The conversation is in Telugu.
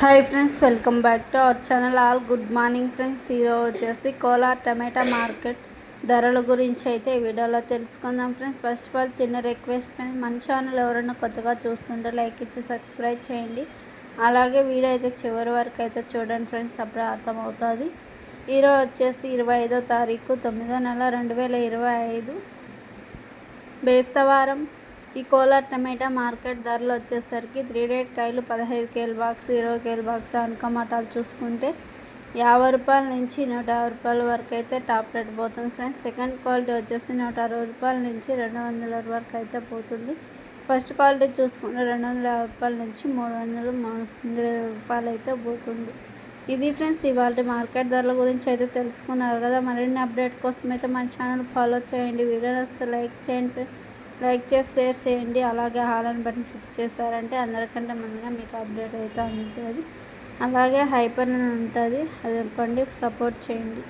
Hi friends welcome back to our channel all good morning friends ఈరోజు వచ్చేసి కోలార్ టమాటా మార్కెట్ ధరల గురించి అయితే ఈ వీడియోలో తెలుసుకుందాం ఫ్రెండ్స్ ఫస్ట్ ఆఫ్ ఆల్ చిన్న రిక్వెస్ట్ మన ఛానల్ ఎవరైనా కొత్తగా చూస్తుంటే లైక్ ఇచ్చి సబ్స్క్రైబ్ చేయండి. అలాగే వీడియో అయితే చివరి వరకు అయితే చూడండి ఫ్రెండ్స్ అప్పుడు అర్థమవుతుంది. ఈరోజు వచ్చేసి ఇరవై ఐదో తారీఖు తొమ్మిదో నెల రెండు వేల ఇరవై ఐదు బేస్తవారం ఈ కోలార్ టమాటా మార్కెట్ ధరలు వచ్చేసరికి త్రీ డేట్ కాయలు పదహైదు కేల్ బాక్స్ ఇరవై కేల్ బాక్స్ అనుకమాటాలు చూసుకుంటే యాభై రూపాయల నుంచి నూట యాభై రూపాయల వరకు అయితే టాప్ రేట్ పోతుంది ఫ్రెండ్స్. సెకండ్ క్వాలిటీ వచ్చేసి నూట అరవై రూపాయల నుంచి రెండు వందల వరకు అయితే పోతుంది. ఫస్ట్ క్వాలిటీ చూసుకుంటే రెండు వందల యాభై రూపాయల నుంచి మూడు వందలు మూడు వందల రూపాయలు అయితే పోతుంది. ఇది ఫ్రెండ్స్ ఇవాళ మార్కెట్ ధరల గురించి అయితే తెలుసుకున్నారు కదా. మరిన్ని అప్డేట్ కోసం అయితే మన ఛానల్ ఫాలో చేయండి. వీడియో వస్తే లైక్ చేయండి లైక్ చేసి షేర్ చేయండి. అలాగే హాలన్ బటన్ క్లిక్ చేశారంటే అందరికంటే ముందుగా మీకు అప్డేట్ అవుతూ ఉంటుంది. అలాగే హైపర్ అని ఉంటుంది. అది సపోర్ట్ చేయండి.